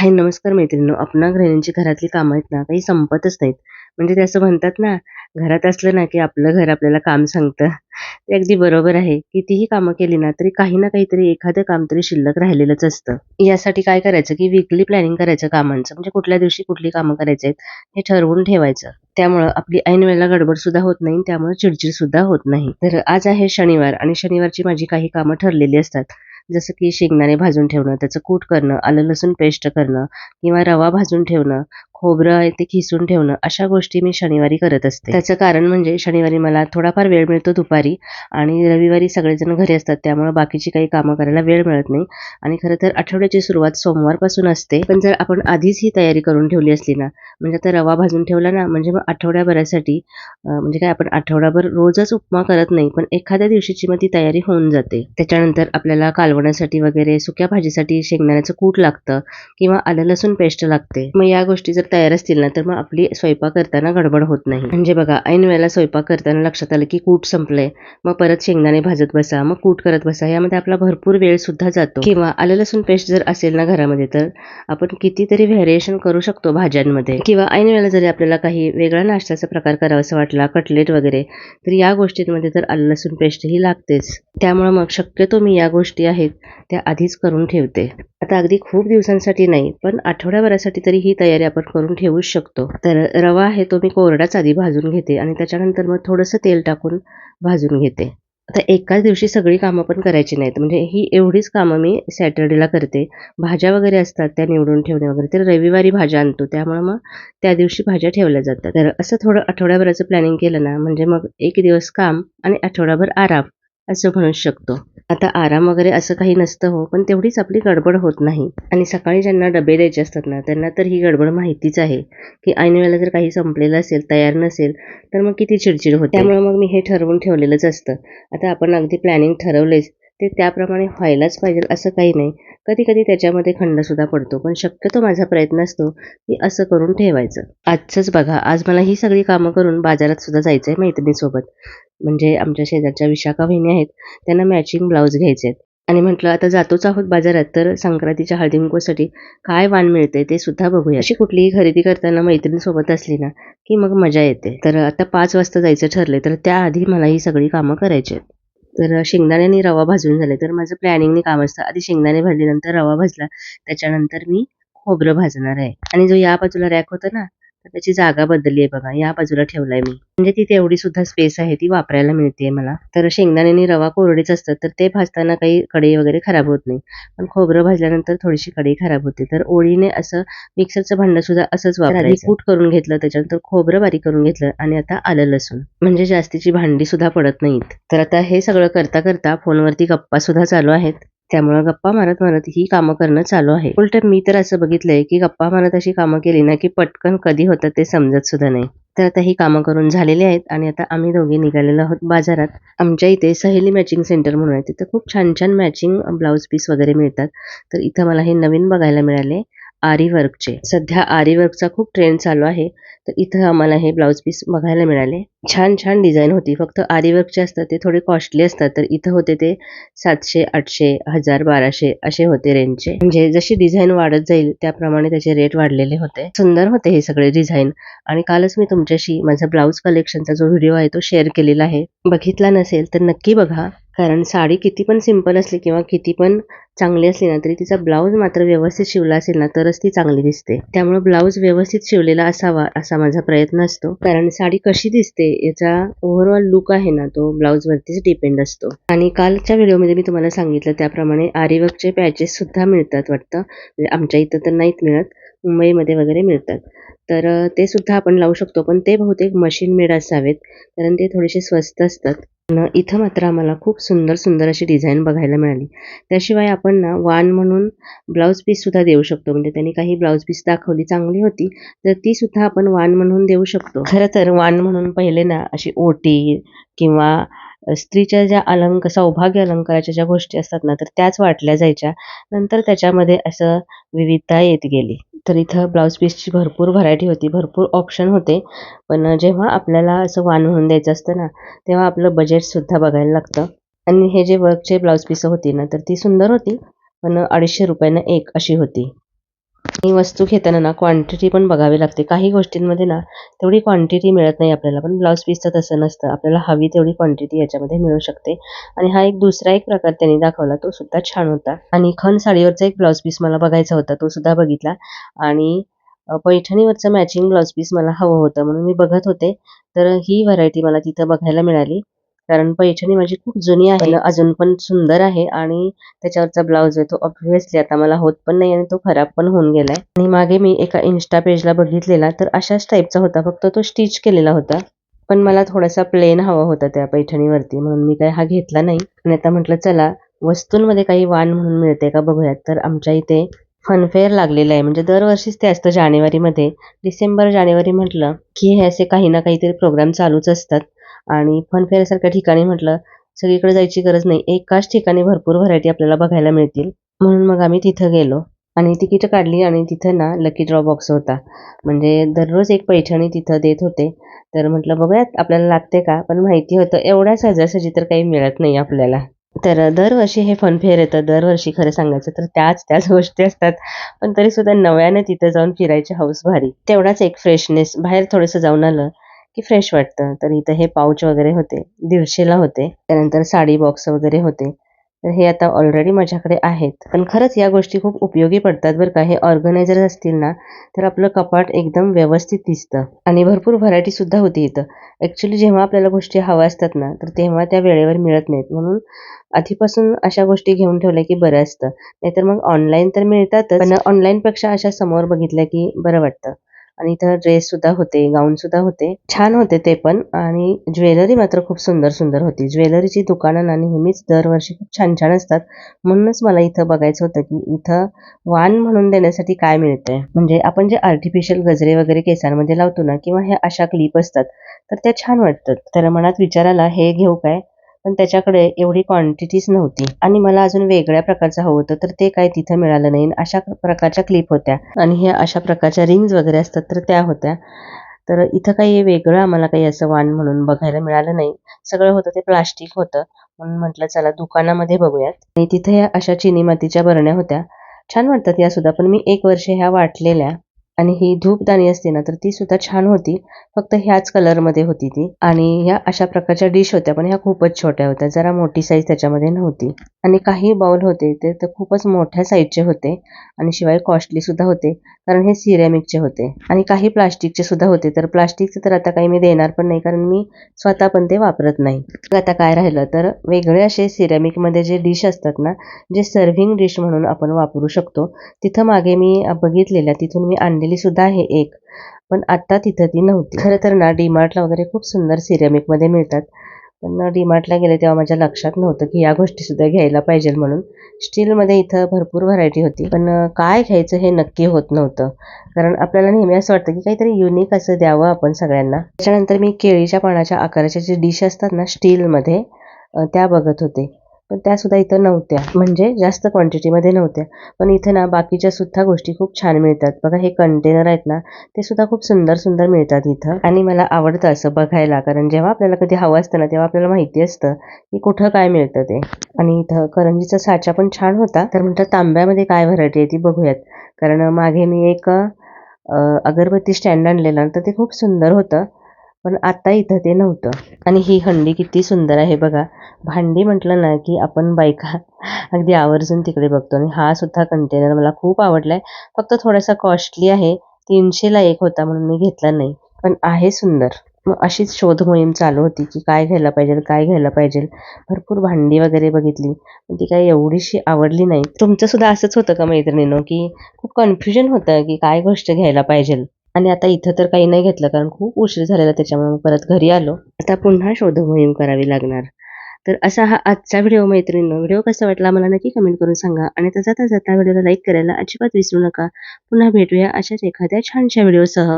हाय नमस्कार मैत्रिणींनो. आपणा गृहिणींची घरातली कामं आहेत ना काही संपतच नाहीत. म्हणजे ते असं म्हणतात ना घरात असलं ना की आपलं घर आपल्याला काम सांगतं. ते अगदी बरोबर आहे. कितीही कामं केली ना तरी काही ना काहीतरी एखादं काम तरी शिल्लक राहिलेलंच असतं. यासाठी काय करायचं की वीकली प्लॅनिंग करायचं कामांचं. म्हणजे कुठल्या दिवशी कुठली कामं करायची आहेत हे ठरवून ठेवायचं. त्यामुळं आपली ऐन वेळेला गडबड सुद्धा होत नाही त्यामुळे चिडचिड सुद्धा होत नाही. तर आज आहे शनिवार आणि शनिवारची माझी काही कामं ठरलेली असतात. जसं की शेंगदाणे भाजून ठेवणं त्याचं कूट करणं आलं लसूण पेस्ट करणं किंवा रवा भाजून ठेवणं खोबरं आहे ते खिसून ठेवणं अशा गोष्टी मी शनिवारी करत असते. त्याचं कारण म्हणजे शनिवारी मला थोडाफार वेळ मिळतो दुपारी आणि रविवारी सगळेजण घरी असतात त्यामुळे बाकीची काही कामं करायला वेळ मिळत नाही. आणि खरं तर आठवड्याची सुरुवात सोमवारपासून असते. पण जर आपण आधीच ही तयारी करून ठेवली असली ना म्हणजे आता रवा भाजून ठेवला ना म्हणजे मग आठवड्याभरासाठी म्हणजे काय आपण आठवडाभर रोजच उपमा करत नाही पण एखाद्या दिवशीची मग ती तयारी होऊन जाते. त्याच्यानंतर आपल्याला कालवण्यासाठी वगैरे सुक्या भाजीसाठी शेंगदाण्याचं कूट लागतं किंवा आलं लसूण पेस्ट लागते. मग या गोष्टी जर तयार असतील ना तर मग आपली स्वयंपाक करताना गडबड होत नाही. म्हणजे बघा ऐन वेळेला स्वयंपाक करताना लक्षात आलं की कूट संपलंय. मग परत शेंगदाणे भाजत बसा मग कूट करत बसा यामध्ये आपला भरपूर वेळ सुद्धा जातो. किंवा आलं लसूण पेस्ट जर असेल ना घरामध्ये तर आपण कितीतरी व्हेरिएशन करू शकतो भाज्यांमध्ये. किंवा ऐन वेळेला जरी आपल्याला काही वेगळा नाश्त्याचा प्रकार करावासा वाटला कटलेट वगैरे तर या गोष्टींमध्ये तर आलं लसूण पेस्ट ही लागतेच. त्यामुळे मग शक्यतो मी या गोष्टी आहेत त्या आधीच करून ठेवते. आता अगदी खूप दिवसांसाठी नाही पण आठवड्याभरासाठी तरी ही तयारी आपण करून ठेवूच शकतो. तर रवा आहे तो मी कोरडाच आधी भाजून घेते आणि त्याच्यानंतर मग थोडंसं तेल टाकून भाजून घेते. आता एकाच दिवशी सगळी कामं पण करायची नाहीत. म्हणजे ही एवढीच कामं मी सॅटर्डेला करते. भाज्या वगैरे असतात त्या निवडून ठेवणे वगैरे. तर रविवारी भाज्या आणतो. त्यामुळे मग त्या दिवशी भाज्या ठेवल्या जातात. तर असं थोडं आठवड्याभराचं प्लॅनिंग केलं ना म्हणजे मग एक दिवस काम आणि आठवडाभर आराम असं म्हणू शकतो. आता आराम वगैरे असं काही नसतं हो पण तेवढीच आपली गडबड होत नाही. आणि सकाळी ज्यांना डबे द्यायचे असतात ना त्यांना तर ही गडबड माहितीच आहे की ऐनवेळेला जर काही संपलेलं असेल तयार नसेल तर मग किती चिडचिड होते. त्यामुळे मग मी हे ठरवून ठेवलेलंच असतं. आता आपण अगदी प्लॅनिंग ठरवलेच ते त्याप्रमाणे व्हायलाच पाहिजे असं काही नाही. कधी कधी त्याच्यामध्ये खंड सुद्धा पडतो पण शक्यतो माझा प्रयत्न असतो की असं करून ठेवायचं. आजचंच बघा आज मला ही सगळी कामं करून बाजारात सुद्धा जायचं आहे मैत्रिणीसोबत. म्हणजे आमच्या शेजारच्या विशाखा वहिनी आहेत त्यांना मॅचिंग ब्लाऊज घ्यायचे आहेत. आणि म्हटलं आता जातोच आहोत बाजारात तर संक्रांतीच्या हळदी काय वाण मिळते ते सुद्धा बघूया. अशी कुठलीही खरेदी करताना मैत्रिणीसोबत असली ना की मग मजा येते. तर आता पाच वाजता जायचं ठरले तर त्याआधी मला ही सगळी कामं करायची आहेत. तर शेंगदाणे आणि रवा भाजून झाले तर माझं प्लॅनिंगने काम असतं. आधी शेंगदाणे भाजल्यानंतर रवा भाजला त्याच्यानंतर मी खोबरं भाजणार आहे. आणि जो या बाजूला रॅक होता ना त्याची जागा बदलली आहे बघा. या बाजूला ठेवलाय मी. म्हणजे तिथे एवढी सुद्धा स्पेस आहे ती वापरायला मिळते मला. तर शेंगदाणे आणि रवा कोरडेच असतात तर ते भाजताना काही कढई वगैरे खराब होत नाही. पण खोबरं भाजल्यानंतर थोडीशी कढई खराब होते. तर ओळीने असं मिक्सरचं भांडं सुद्धा असंच वापरायचं. कूट करून घेतलं त्याच्यानंतर खोबरं बारीक करून घेतलं आणि आता आलं लसूण. म्हणजे जास्तीची भांडी सुद्धा पडत नाहीत. तर आता हे सगळं करता करता फोनवरती गप्पा सुद्धा चालू आहेत. त्यामुळे गप्पा मारत मारत ही कामं करणं चालू आहे. उलट मी तर असं बघितलंय की गप्पा मारत अशी कामं केली ना की पटकन कधी होतं ते समजत सुद्धा नाही. तर आता ही कामं करून झालेली आहेत आणि आता आम्ही दोघे निघालेलो आहोत बाजारात. आमच्या इथे सहेली मॅचिंग सेंटर म्हणून आहे. तिथं खूप छान छान मॅचिंग ब्लाऊज पीस वगैरे मिळतात. तर इथं मला हे नवीन बघायला मिळाले. आरी वर्कचे सध्या आरी वर्कचा खूप ट्रेंड चालू आहे. तर इथं आम्हाला हे ब्लाऊज पीस बघायला मिळाले. छान छान डिझाईन होती. फक्त आरी वर्कचे असतात ते थोडे कॉस्टली असतात. तर इथं होते ते सातशे आठशे हजार बाराशे असे होते रेंजचे म्हणजे जशी डिझाईन वाढत जाईल त्याप्रमाणे त्याचे रेट वाढलेले होते. सुंदर होते हे सगळे डिझाईन आणि कालच मी तुमच्याशी माझा ब्लाऊज कलेक्शनचा जो व्हिडिओ आहे तो शेअर केलेला आहे. बघितला नसेल तर नक्की बघा. कारण साडी किती पण सिंपल असली किंवा किती पण चांगली असली ना तरी तिचा ब्लाऊज मात्र व्यवस्थित शिवला असेल ना तरच ती चांगली दिसते. त्यामुळे ब्लाऊज व्यवस्थित शिवलेला असावा असा माझा प्रयत्न असतो. कारण साडी कशी दिसते याचा ओव्हरऑल लुक आहे ना तो ब्लाऊज वरतीच डिपेंड असतो. आणि कालच्या व्हिडिओमध्ये मी तुम्हाला सांगितलं त्याप्रमाणे आरीवर्कचे पॅचेस सुद्धा मिळतात वाटतं. म्हणजे आमच्या इथं तर नाहीत मिळत मुंबईमध्ये वगैरे मिळतात. तर ते सुद्धा आपण लावू शकतो पण ते बहुतेक मशीन मेड असावेत कारण ते थोडेसे स्वस्त असतात. न इथं मात्र आम्हाला खूप सुंदर सुंदर अशी डिझाईन बघायला मिळाली. त्याशिवाय आपण ना वान म्हणून ब्लाऊज पीससुद्धा देऊ शकतो. म्हणजे त्यांनी काही ब्लाऊज पीस दाखवली चांगली होती तर ती सुद्धा आपण वान म्हणून देऊ शकतो. खरं तर वान म्हणून पहिले ना अशी ओटी किंवा स्त्रीच्या ज्या अलंक सौभाग्य अलंकाराच्या ज्या गोष्टी असतात ना तर त्याच वाटल्या जायच्या. नंतर त्याच्यामध्ये असं विविधता येत गेली. तर इथं ब्लाऊज पीसची भरपूर व्हरायटी होती. भरपूर ऑप्शन होते. पण जेव्हा आपल्याला असं वाण म्हणून द्यायचं असतं ना तेव्हा आपलं बजेटसुद्धा बघायला लागतं. आणि हे जे वर्कचे ब्लाऊज पीस होती ना तर ती सुंदर होती. पण अडीचशे रुपयानं एक अशी होती. आणि वस्तू घेताना ना क्वांटिटी पण बघावी लागते. काही गोष्टींमध्ये ना तेवढी क्वांटिटी मिळत नाही आपल्याला. पण ब्लाऊज पीसचं तसं नसतं. आपल्याला हवी तेवढी क्वांटिटी याच्यामध्ये मिळू शकते. आणि हा एक दुसरा एक प्रकार त्यांनी दाखवला. तो सुद्धा छान होता. आणि खण साडीवरचा एक ब्लाऊज पीस मला बघायचा होता. तो सुद्धा बघितला. आणि पैठणीवरचं मॅचिंग ब्लाऊज पीस मला हवं होतं म्हणून मी बघत होते. तर ही व्हरायटी मला तिथं बघायला मिळाली. कारण पैठणी माझी खूप जुनी आहे अजून पण सुंदर आहे आणि त्याच्यावरचा ब्लाऊज आहे तो ऑब्व्हियसली आता मला होत पण नाही आणि तो खराब पण होऊन गेलाय. आणि मागे मी एका इन्स्टा पेजला बघितलेला तर अशाच टाईपचा होता फक्त तो स्टिच केलेला होता. पण मला थोडासा प्लेन हवा होता त्या पैठणीवरती म्हणून मी काय हा घेतला नाही. आणि आता म्हटलं चला वस्तूंमध्ये काही वाण म्हणून मिळते का बघूयात. तर आमच्या इथे फनफेअर लागलेलं आहे. म्हणजे दरवर्षीच ते असतं जानेवारीमध्ये. डिसेंबर जानेवारी म्हटलं की हे असे काही ना काहीतरी प्रोग्राम चालूच असतात. आणि फनफेअरसारख्या ठिकाणी म्हटलं सगळीकडे जायची गरज नाही. एकाच ठिकाणी भरपूर व्हरायटी आपल्याला बघायला मिळतील. म्हणून मग आम्ही तिथं गेलो. आणि तिकीटं काढली आणि तिथं ना लकी ड्रॉ बॉक्स होता. म्हणजे दररोज एक पैठणी तिथं देत होते. तर म्हटलं बघूयात आपल्याला लागते का? पण माहिती होतं एवढ्या सहजासहजी तर काही मिळत नाही आपल्याला. तर दरवर्षी हे फनफेअर येतं. दरवर्षी खरं सांगायचं तर त्याच त्याच गोष्टी असतात. पण तरी सुद्धा नव्याने तिथं जाऊन फिरायची हौस भारी. तेवढाच एक फ्रेशनेस बाहेर थोडंसं जाऊन आलं की फ्रेश वाटतं. तर इथं हे पाऊच वगैरे होते. दीडशेला होते. त्यानंतर साडी बॉक्स वगैरे होते. तर हे आता ऑलरेडी माझ्याकडे आहेत. पण खरंच या गोष्टी खूप उपयोगी पडतात बरं का. हे ऑर्गनायझर असतील ना तर आपलं कपाट एकदम व्यवस्थित दिसतं. आणि भरपूर व्हरायटी सुद्धा होती इथं. ॲक्च्युली जेव्हा आपल्याला गोष्टी हव्या असतात ना तर तेव्हा त्या वेळेवर मिळत नाहीत. म्हणून आधीपासून अशा गोष्टी घेऊन ठेवल्या की बरं असतं. नाहीतर मग ऑनलाईन तर मिळतातच. पण ऑनलाईनपेक्षा अशा समोर बघितल्या की बरं वाटतं. आणि इथं ड्रेस सुद्धा होते गाऊन सुद्धा होते. छान होते ते पण. आणि ज्वेलरी मात्र खूप सुंदर सुंदर होती. ज्वेलरीची दुकानं ना नेहमीच दरवर्षी खूप छान छान असतात. म्हणूनच मला इथं बघायचं होतं की इथं वाण म्हणून देण्यासाठी काय मिळतंय? म्हणजे आपण जे आर्टिफिशियल गजरे वगैरे केसांमध्ये लावतो ना किंवा ह्या अशा क्लिप असतात तर त्या छान वाटतात. तर मनात विचाराला हे घेऊ काय? पण त्याच्याकडे एवढी क्वांटिटीच नव्हती. आणि मला अजून वेगळ्या प्रकारचं हवं होतं तर ते काय तिथं मिळालं नाही. अशा प्रकारच्या क्लिप होत्या. आणि ह्या अशा प्रकारच्या रिंग्स वगैरे असतात तर त्या होत्या. तर इथं काही वेगळं आम्हाला काही असं वाण म्हणून बघायला मिळालं नाही. सगळं होतं ते प्लास्टिक होतं. म्हणून म्हटलं चला दुकानामध्ये बघूयात. आणि तिथे ह्या अशा चिनी मातीच्या बरण्या होत्या. छान वाटतात या सुद्धा पण मी एक वर्ष ह्या वाटलेल्या आणि ही धूपदाणी असते ना तर ती सुद्धा छान होती. फक्त ह्याच कलरमध्ये होती ती. आणि ह्या अशा प्रकारच्या डिश होत्या पण ह्या खूपच छोट्या होत्या. जरा मोठी साईज त्याच्यामध्ये नव्हती. आणि काही बाउल होते ते तर खूपच मोठ्या साईजचे होते. आणि शिवाय कॉस्टली सुद्धा होते कारण हे सिरेमिकचे होते. आणि काही प्लास्टिकचे सुद्धा होते तर प्लास्टिकचे तर आता काही मी देणार पण नाही कारण मी स्वतः पण ते वापरत नाही. आता काय राहिलं तर वेगळे असे सिरेमिकमध्ये जे डिश असतात ना जे सर्व्हिंग डिश म्हणून आपण वापरू शकतो तिथं मागे मी बघितलेल्या तिथून मी आणलेली सुद्धा आहे एक. पण आत्ता तिथं ती नव्हती. खरं तर ना डीमार्टला वगैरे खूप सुंदर सिरेमिकमध्ये मिळतात. पण डीमार्टला गेले तेव्हा माझ्या लक्षात नव्हतं की या गोष्टीसुद्धा घ्यायला पाहिजे म्हणून. स्टीलमध्ये इथं भरपूर व्हरायटी होती. पण काय घ्यायचं हे नक्की होत नव्हतं. कारण आपल्याला नेहमी असं वाटतं की काहीतरी युनिक असं द्यावं आपण सगळ्यांना. त्याच्यानंतर मी केळीच्या पानाच्या आकाराच्या जे डिश असतात ना स्टीलमध्ये त्या बघत होते. पण त्या सुद्धा इथं नव्हत्या. म्हणजे जास्त क्वांटिटीमध्ये नव्हत्या. पण इथं ना बाकीच्या सुद्धा गोष्टी खूप छान मिळतात. बघा हे कंटेनर आहेत ना ते सुद्धा खूप सुंदर सुंदर मिळतात इथं. आणि मला आवडतं असं बघायला कारण जेव्हा आपल्याला कधी हवं असतं ना तेव्हा आपल्याला माहिती असतं की कुठं काय मिळतं ते. आणि इथं करंजीचा साचा पण छान होता. तर म्हणतात तांब्यामध्ये काय व्हरायटी आहे ती बघूयात. कारण मागे मी एक अगरबत्ती स्टँड आणलेला तर ते खूप सुंदर होतं. पण आता इथं ते नव्हतं. आणि ही हंडी किती सुंदर आहे बघा. भांडी म्हटलं ना की आपण बायका अगदी आवर्जून तिकडे बघतो. आणि हा सुद्धा कंटेनर मला खूप आवडलाय. फक्त थोडासा कॉस्टली आहे. तीनशेला एक होता म्हणून मी घेतला नाही. पण आहे सुंदर. मग अशीच शोध मोहीम चालू होती की काय घ्यायला पाहिजे काय घ्यायला पाहिजे. भरपूर भांडी वगैरे बघितली. पण ती काय एवढीशी आवडली नाही. तुमचं सुद्धा असंच होतं का मैत्रिणीनं की खूप कन्फ्युजन होतं की काय गोष्ट घ्यायला पाहिजे? आणि आता इथं तर काही नाही घेतलं कारण खूप उशीर झालेला त्याच्यामुळे परत घरी आलो. आता पुन्हा शोध मोहीम करावी लागणार. तर असा हा आजचा व्हिडिओ मैत्रिणीनं. व्हिडिओ कसा वाटला मला नक्की कमेंट करून सांगा. आणि तसा तसा त्या व्हिडिओला लाईक करायला अजिबात विसरू नका. पुन्हा भेटूया अशाच एखाद्या छानशा व्हिडिओसह.